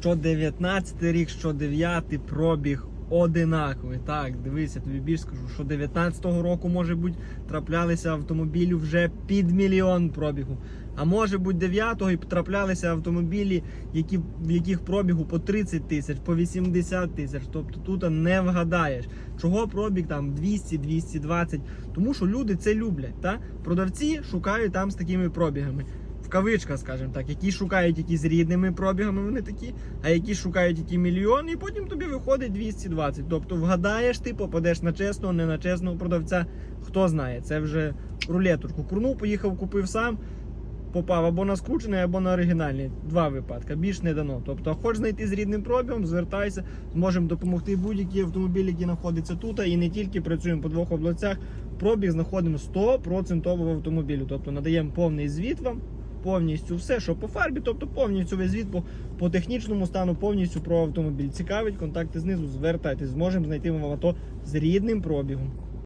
що 19 рік, що 9 пробіг одинаковий. Так, дивися, тобі більш скажу, що 19-го року, може бути, траплялися автомобілі вже під мільйон пробігу. А може бути 9-го і траплялися автомобілі, які, в яких пробігу по 30 тисяч, по 80 тисяч. Тобто тут не вгадаєш. Чого пробіг там 200, 220? Тому що люди це люблять. Та? Продавці шукають там з такими пробігами. В кавичках, скажімо так, які шукають які з рідними пробігами, вони такі, а які шукають які мільйон, і потім тобі виходить 220. Тобто вгадаєш ти, попадеш на чесного, не на чесного продавця. Хто знає, це вже рулеточку. Курнув, поїхав, купив сам, попав або на скручений, або на оригінальний. Два випадки. Більш не дано. Тобто, хочеш знайти з рідним пробігом, звертайся, зможемо допомогти будь-який автомобіль, який знаходиться тут, і не тільки працюємо по двох областях. Пробіг знаходимо 100% в автомобілю. Тобто надаємо повний звіт вам. Повністю все, що по фарбі, тобто повністю весь звіт по, по технічному стану, повністю про автомобіль. Цікавить, контакти знизу, звертайтесь, зможемо знайти вам авто з рідним пробігом.